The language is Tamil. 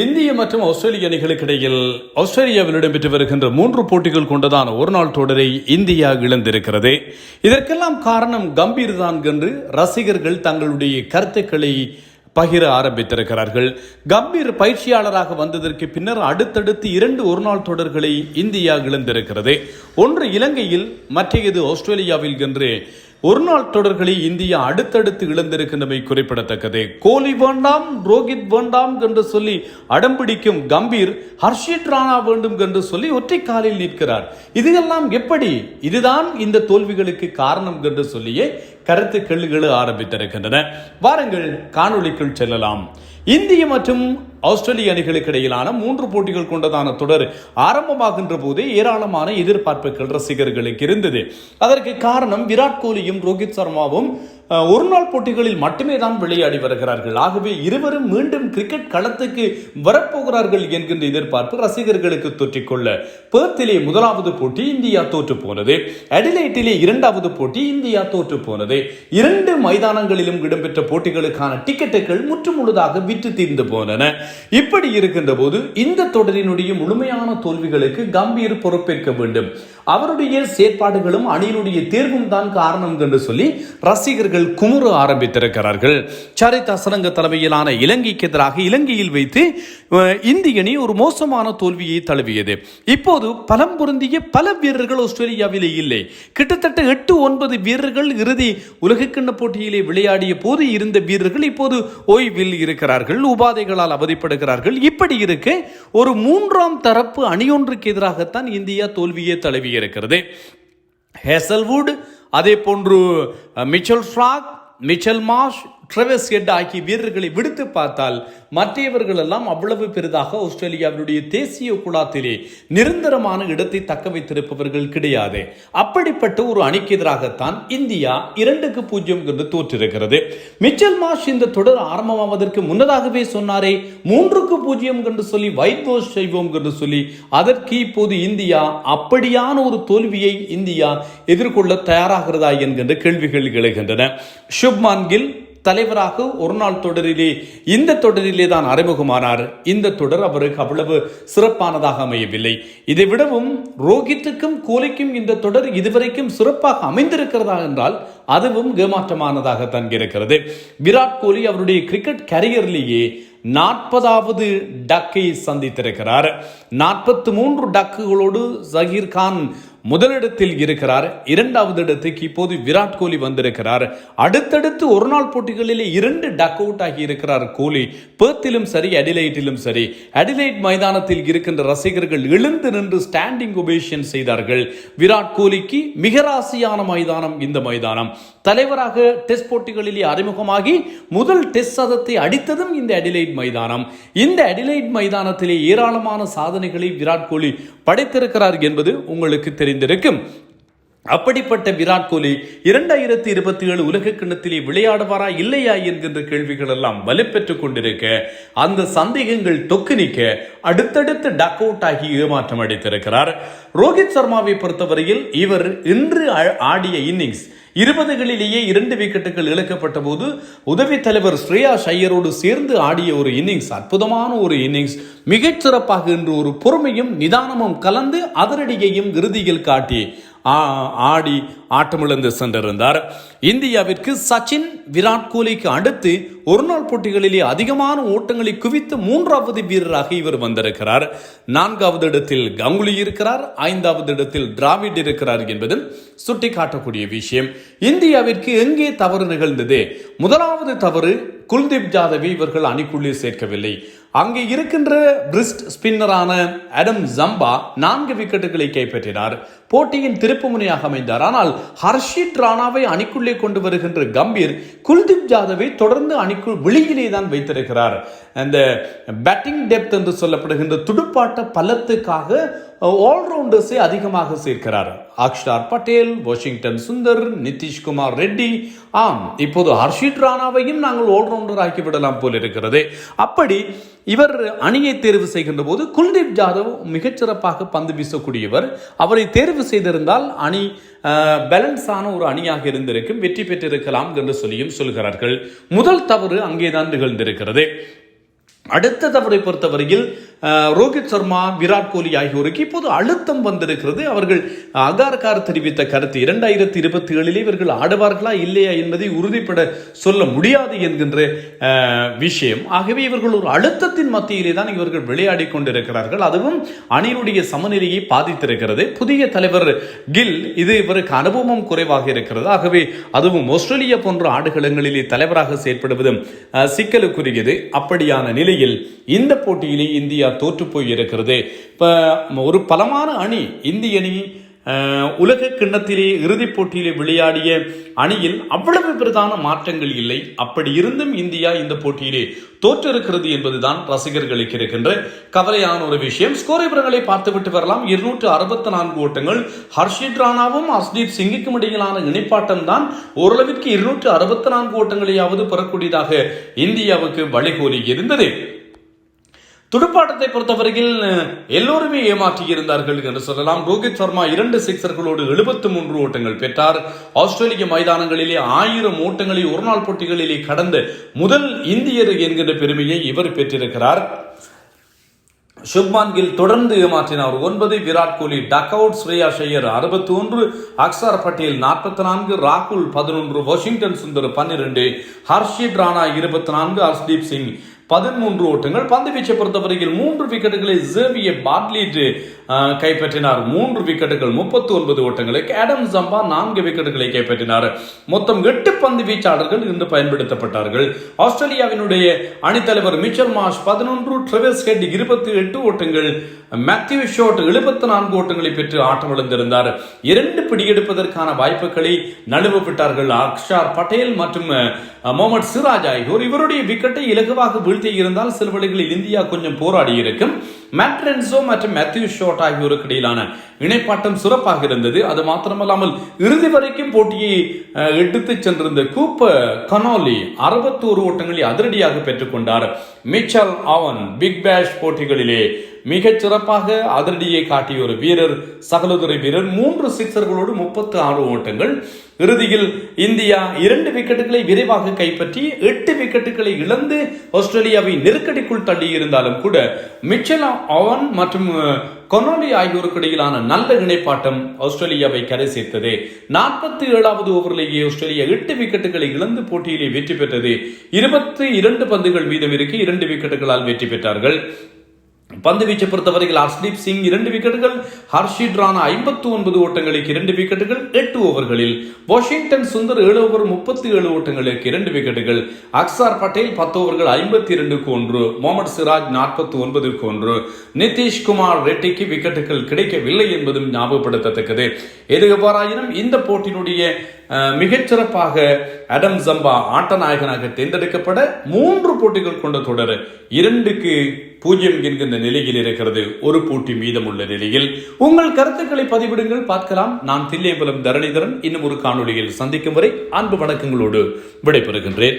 இந்திய மற்றும் ஆஸ்திரேலிய அணிகளுக்கு இடையில் ஆஸ்திரேலியாவில் இடம்பெற்று வருகின்ற மூன்று போட்டிகள் கொண்டதான ஒருநாள் தொடரை இந்தியா இழந்திருக்கிறது. இதற்கெல்லாம் காரணம் கம்பீர் தான் என்று ரசிகர்கள் தங்களுடைய கருத்துக்களை பகிர ஆரம்பித்திருக்கிறார்கள். கம்பீர் பயிற்சியாளராக வந்ததற்கு பின்னர் அடுத்தடுத்து இரண்டு ஒருநாள் தொடர்களை இந்தியா இழந்திருக்கிறது. ஒன்று இலங்கையில் மற்றையது ஆஸ்திரேலியாவில் என்று ஒருநாள் தொடர்களை இந்தியா அடுத்தடுத்து இழந்திருக்கின்றமை குறிப்பிடத்தக்கது. கோலி வேண்டாம் ரோஹித் வேண்டாம் என்று சொல்லி அடம்பிடிக்கும் கம்பீர் ஹர்ஷித் ராணா வேண்டும் என்று சொல்லி ஒற்றை காலில் நிற்கிறார். இதெல்லாம் எப்படி? இதுதான் இந்த தோல்விகளுக்கு காரணம் என்று சொல்லியே கருத்துக்கள் எழ ஆரம்பித்திருக்கின்றன. வாருங்கள் காணொளிக்குள் செல்லலாம். இந்திய மற்றும் ஆஸ்திரேலிய அணிகளுக்கு இடையிலான மூன்று போட்டிகள் கொண்டதான தொடர் ஆரம்பமாகின்ற போதே ஏராளமான எதிர்பார்ப்புகள் ரசிகர்களுக்கு இருந்தது. அதற்கு காரணம் விராட் கோலியும் ரோஹித் சர்மாவும் ஒரு நாள் போட்டிகளில் மட்டுமே தான் விளையாடி வருகிறார்கள். ஆகவே இருவரும் மீண்டும் கிரிக்கெட் களத்துக்கு வரப்போகிறார்கள் என்கின்ற எதிர்பார்ப்பு ரசிகர்களுக்கு தொற்றிக்கொள்ள பேர்த்திலே முதலாவது போட்டி இந்தியா தோற்று போனது. அடிலைட்டிலே இரண்டாவது போட்டி இந்தியா தோற்று போனது. இரண்டு மைதானங்களிலும் இடம்பெற்ற போட்டிகளுக்கான டிக்கெட்டுகள் முற்றுமுழுதாக விற்று தீர்ந்து போனன. இப்படி இருக்கின்ற போது இந்த தொடரினுடைய முழுமையான தோல்விகளுக்கு கம்பீர் பொறுப்பேற்க வேண்டும். அவருடைய செயற்பாடுகளும் அணியினுடைய தேர்வும் தான் காரணம் என்று சொல்லி ரசிகர்கள் குமுற ஆரம்பித்திருக்கிறார்கள். சரித் அசரங்க தலைமையிலான இலங்கைக்கு எதிராக இலங்கையில் வைத்து இந்திய அணி ஒரு மோசமான தோல்வியை தழுவியது. இப்போது பலம் பொருந்திய பல வீரர்கள் ஆஸ்திரேலியாவிலே இல்லை. கிட்டத்தட்ட எட்டு ஒன்பது வீரர்கள் இறுதி உலகக்கிண்ண போட்டியிலே விளையாடிய போது இருந்த வீரர்கள் இப்போது ஓய்வில் இருக்கிறார்கள் உபாதைகளால் அவதிப்படுகிறார்கள். இப்படி இருக்க ஒரு மூன்றாம் தரப்பு அணியொன்றுக்கு எதிராகத்தான் இந்தியா தோல்வியை தழுவியிருக்கிறது. ஹேசல்வுட் அதே போன்று மிச்சல் ஃப்ராக் மிச்சல் மாஷ் ட்ரெவஸ் ஹெட் ஆகிய வீரர்களை விடுத்து பார்த்தால் மற்றவர்கள் எல்லாம் அவ்வளவு பெரிதாக ஆஸ்திரேலியாவினுடைய தேசிய குழாத்திலே நிரந்தரமான இடத்தை தக்க வைத்திருப்பவர்கள் கிடையாது. அப்படிப்பட்ட ஒரு அணிக்கு எதிராகத்தான் இந்தியா இரண்டுக்கு பூஜ்ஜியம் என்று தோற்றிருக்கிறது. மிச்சல் மாஷ் இந்த தொடர் ஆரம்பமாவதற்கு முன்னதாகவே சொன்னாரே மூன்றுக்கு பூஜ்ஜியம் என்று சொல்லி வைட் வாஷ் செய்வோம் என்று சொல்லி அதற்கு இப்போது இந்தியா அப்படியான ஒரு தோல்வியை இந்தியா எதிர்கொள்ள தயாராகிறதா என்கின்ற கேள்விகள் எழுகின்றன. சுப்மான் கில் தலைவராக ஒரு நாள் தொடரிலே இந்த தொடரிலே தான் அறிமுகமானார். இந்த தொடர் அவருக்கு அவ்வளவு சிறப்பானதாக அமையவில்லை. இதை விடவும் ரோஹித்துக்கும் கோலிக்கும் இந்த தொடர் இதுவரைக்கும் சிறப்பாக அமைந்திருக்கிறதா என்றால் அதுவும் ஏமாற்றமானதாக தங்கியிருக்கிறது. விராட் கோலி அவருடைய கிரிக்கெட் கரியர்லேயே நாற்பதாவது டக்கை சந்தித்திருக்கிறார். நாற்பத்தி மூன்று டக்குகளோடு ஜஹீர் கான் முதலிடத்தில் இருக்கிறார். இரண்டாவது இடத்துக்கு இப்போது விராட் கோலி வந்திருக்கிறார். அடுத்தடுத்து ஒரு நாள் போட்டிகளிலே இரண்டு டக் அவுட் ஆகி இருக்கிறார் கோலி. பேர்த்திலும் சரி அடிலைட்டிலும் சரி. அடிலைட் மைதானத்தில் இருக்கின்ற ரசிகர்கள் எழுந்து நின்று ஸ்டாண்டிங் ஒபேஷன் செய்தார்கள். விராட் கோலிக்கு மிக ராசியான மைதானம் இந்த மைதானம். தலைவராக டெஸ்ட் போட்டிகளிலே அறிமுகமாகி முதல் டெஸ்ட் சதத்தை அடித்ததும் இந்த அடிலைட் மைதானம். இந்த அடிலைட் மைதானத்திலே ஏராளமான சாதனைகளை விராட் கோலி படைத்திருக்கிறார் என்பது உங்களுக்கு தெரியும் தெரிந்திருக்கும் அப்படிப்பட்ட விராட் கோலி இரண்டாயிரத்தி இருபத்தி ஏழு உலக கிண்ணத்திலே விளையாடுவாரா இல்லையா என்கின்ற கேள்விகள் எல்லாம் வலுப்பெற்றுக் கொண்டிருக்க அந்த சந்தேகங்கள் தொக்கு நிற்க அடுத்தடுத்து டக் அவுட் ஆகி ஏமாற்றம் அடைத்திருக்கிறார் ரோஹித் சர்மாவை பொறுத்தவரையில் இவர் இன்று ஆடிய இன்னிங்ஸ் இருபதுகளிலேயே இரண்டு விக்கெட்டுகள் இழக்கப்பட்ட போது உதவி தலைவர் ஸ்ரேயா ஷையரோடு சேர்ந்து ஆடிய ஒரு இன்னிங்ஸ் அற்புதமான ஒரு இன்னிங்ஸ். மிகச் சிறப்பாக இன்று ஒரு பொறுமையும் நிதானமும் கலந்து அதிரடியையும் இறுதியில் காட்டி ஆடி ஆட்டமிழந்து சென்றிருந்தார். இந்தியாவிற்கு சச்சின் விராட் கோலிக்கு அடுத்து ஒருநாள் போட்டிகளிலே அதிகமான ஓட்டங்களை குவித்து மூன்றாவது வீரராக இவர் வந்திருக்கிறார். நான்காவது இடத்தில் கங்குலி இருக்கிறார் ஐந்தாவது இடத்தில் டிராவிட் இருக்கிறார் என்பதும் சுட்டிக்காட்டக்கூடிய விஷயம். இந்தியாவிற்கு எங்கே தவறு நிகழ்ந்தது? முதலாவது தவறு குல்தீப் ஜாதவை இவர்கள் அணிக்குள்ளே சேர்க்கவில்லை. அங்கே இருக்கின்ற பிரிஸ்ட் ஸ்பின்னரான அடம் ஜம்பா நான்கு விக்கெட்டுகளை கைப்பற்றினார். போட்டியின் திருப்புமுனையாக அமைந்தார். ஆனால் ஹர்ஷித் ராணாவை அணிக்குள்ளே கொண்டு வருகின்ற கம்பீர் குல்தீப் ஜாதவை தொடர்ந்து அணிக்குள் வெளியிலே தான் வைத்திருக்கிறார். அந்த பேட்டிங் டெப்த் என்று சொல்லப்படுகின்ற துடுப்பாட்ட பலத்துக்காக ஆல்ரவுண்டர்ஸை அதிகமாக சேர்க்கிறார். அக்ஷார் பட்டேல் வாஷிங்டன் சுந்தர் நிதிஷ்குமார் ரெட்டி ஆம் இப்போது ஹர்ஷித் ராணாவையும் நாங்கள் ஆல்ரவுண்டர் ஆக்கி விடலாம் போல் இருக்கிறது. அப்படி இவர் அணியை தேர்வு செய்கின்ற போது குல்தீப் ஜாதவ் மிகச்சிறப்பாக பந்து வீசக்கூடியவர். அவரை தேர்வு செய்திருந்தால் அணி பேலன்ஸான ஒரு அணியாக இருந்திருக்கும் வெற்றி பெற்றிருக்கலாம் என்று சொல்லியும் சொல்கிறார்கள். முதல் தவறு அங்கேதான் நிகழ்ந்திருக்கிறது. அடுத்த தவறை பொறுத்தவரையில் ரோஹித் சர்மா விராட் கோலி ஆகியோருக்கு இப்போது அழுத்தம் வந்திருக்கிறது. அவர்கள் அகார்கார் தெரிவித்த கருத்து இரண்டாயிரத்தி இருபத்தி ஏழிலே இவர்கள் ஆடுவார்களா இல்லையா என்பதை உறுதிப்பட சொல்ல முடியாது என்கின்ற விஷயம். ஆகவே இவர்கள் ஒரு அழுத்தத்தின் மத்தியிலே தான் இவர்கள் விளையாடி கொண்டிருக்கிறார்கள். அதுவும் அணியினுடைய சமநிலையை பாதித்திருக்கிறது. புதிய தலைவர் கில் இது இவருக்கு அனுபவம் குறைவாக இருக்கிறது. ஆகவே அதுவும் ஆஸ்திரேலியா போன்ற ஆடுகளங்களிலே தலைவராக செயற்படுவதும் சிக்கலுக்குரியது. அப்படியான நிலையில் இந்த போட்டியிலே இந்தியா தோற்று போய் இருக்கிறது. இப்போ ஒரு பலமான அணி இந்திய அணி உலக கிண்ணத்திலே இறுதிப் போட்டியிலே விளையாடிய அணியில் அவ்வளவு பிரதான மாற்றங்கள் இல்லை. அப்படி இருந்தும் இந்தியா இந்த போட்டியிலே தோற்றிருக்கிறது என்பதுதான் ரசிகர்களுக்கு இருக்கின்ற கவலையான ஒரு விஷயம். ஸ்கோர் விவரங்களை பார்த்துவிட்டு வரலாம். இருநூற்று அறுபத்தி நான்கு ஓட்டங்கள். ஹர்ஷித் ராணாவும் ஹர்ஷ்தீப் சிங்குக்கும் இடையிலான இணைப்பாட்டம் தான் ஓரளவிற்கு இருநூற்று அறுபத்தி நான்கு ஓட்டங்களையாவது பெறக்கூடியதாக இந்தியாவுக்கு வழிகோலி இருந்தது. துடுப்பாட்டத்தை பொறுத்தவரையில் எல்லோருமே ஏமாற்றி இருந்தார்கள் என்று சொல்லலாம். ரோஹித் சர்மா இரண்டு சிக்சர்களோடு எழுபத்து மூன்று ஓட்டங்கள் பெற்றார். ஆஸ்திரேலிய மைதானங்களிலே ஆயிரம் ஓட்டங்களை ஒருநாள் போட்டிகளிலே கடந்த முதல் இந்தியர் என்கின்ற பெருமையை இவர் பெற்றிருக்கிறார். சுப்மான் கில் தொடர்ந்து ஏமாற்றினார். ஒன்பது விராட் கோலி டக் அவுட் ஸ்ரேயா ஷையர் அறுபத்தி ஒன்று அக்சர் பட்டேல் நாற்பத்தி நான்கு ராகுல் பதினொன்று வாஷிங்டன் சுந்தர் பன்னிரண்டு ஹர்ஷித் ராணா இருபத்தி நான்கு ஹர்ஷ்தீப் சிங் பதிமூன்று ஓட்டங்கள். பந்து வீச்சை பொறுத்தவரையில் மூன்று விக்கெட்டுகளை ஜேவிய பாட்லீட் கைப்பற்றினார். மூன்று விக்கெட்டுகள் முப்பத்தி ஒன்பது ஓட்டங்களுக்கு ஆடம் ஜம்பா நான்கு விக்கெட்டுகளை கைப்பற்றினார். மொத்தம் எட்டு பந்து வீச்சாளர்கள் இன்று பயன்படுத்தப்பட்டார்கள். ஆஸ்திரேலியாவினுடைய அணித்தலைவர் மிச்சல் மாஷ் பதினொன்று ட்ரெவஸ் ஹெட் இருபத்தி எட்டு ஓட்டங்கள். மேத்யூ ஷோட் எழுபத்தி நான்கு ஓட்டங்களை பெற்று ஆட்டமிழந்திருந்தார் இரண்டு பிடியெடுப்பதற்கான வாய்ப்புகளை நழுவ விட்டார்கள் அக்ஷார் பட்டேல் மற்றும் அஹ், முகமது சிராஜ் ஆகியோர். இவருடைய விக்கெட்டை இலகுவாக வீழ்த்தி இருந்தால் சில வழிகளில் இந்தியா கொஞ்சம் போராடி இருக்கும். மேட்ரென்சோ மற்றும் மேத்யூ ஷோட் ஆகியோருக்கு இடையிலான இணைப்பாட்டம் சிறப்பாக இருந்தது. அது மாத்திரமல்லாமல் இறுதி வரைக்கும் போட்டியை எடுத்து சென்றிருந்த கூப்ப கனோலி அறுபத்தோரு ஓட்டங்களை அதிரடியாக பெற்றுக்கொண்டார் மிச்சல் ஆவன் பிக் பேஷ் போட்டிகளிலே மிகச் சிறப்பாக அதிரடியை காட்டிய ஒரு வீரர் சகலதுறை வீரர். மூன்று சிக்சர்களோடு முப்பத்து ஆறு ஓட்டங்கள். இறுதியில் இந்தியா இரண்டு விக்கெட்டுகளை விரைவாக கைப்பற்றி எட்டு விக்கெட்டுகளை இழந்து ஆஸ்திரேலியாவை நெருக்கடிக்குள் தள்ளி இருந்தாலும் கூட மிச்சல் அவன் மற்றும் கொனோலி ஆகியோருக்கு இடையிலான நல்ல இணைப்பாட்டம் ஆஸ்திரேலியாவை கரை சேர்த்தது. நாற்பத்தி ஏழாவது ஓவரிலேயே ஆஸ்திரேலியா எட்டு விக்கெட்டுகளை இழந்து போட்டியிலே வெற்றி பெற்றது. இருபத்தி இரண்டு பந்துகள் மீதம் இருக்கு இரண்டு விக்கெட்டுகளால் வெற்றி பெற்றார்கள். பந்து வீச்சை பொறுத்தவரையில் ஹர்ஷ்தீப் சிங் இரண்டு விக்கெட்டுகள் ஹர்ஷித் ராணா ஐம்பத்தி ஒன்பது ஓட்டங்களுக்கு இரண்டு விக்கெட்டுகள் எட்டு ஓவர்களில். வாஷிங்டன் சுந்தர் ஏழு ஓவர் முப்பத்தி ஏழு ஓட்டங்களுக்கு இரண்டு விக்கெட்டுகள். அக்சார் பட்டேல் பத்து ஓவர்கள் ஐம்பத்தி இரண்டுக்கு ஒன்று. முகமது சிராஜ் நாற்பத்தி ஒன்பதுக்கு ஒன்று நிதிஷ்குமார் ரெட்டிக்கு விக்கெட்டுகள் கிடைக்கவில்லை என்பதும் ஞாபகப்படுத்தத்தக்கது. எது எவ்வாறாயினும் இந்த போட்டியினுடைய மிகச்சிறப்பாக அடம் ஜம்பா ஆட்ட நாயகனாக தேர்ந்தெடுக்கப்பட மூன்று போட்டிகள் கொண்ட தொடர் இரண்டுக்கு பூஜ்ஜியம் என்கின்ற நிலையில் இருக்கிறது. ஒரு போட்டி மீதமுள்ள நிலையில். உங்கள் கருத்துக்களை பதிவிடுங்கள். பார்க்கலாம். நான் தில்லையம்பலம் தரணிதரன். இன்னும் ஒரு காணொளியில் சந்திக்கும் வரை அன்பு வணக்கங்களோடு விடைபெறுகின்றேன்.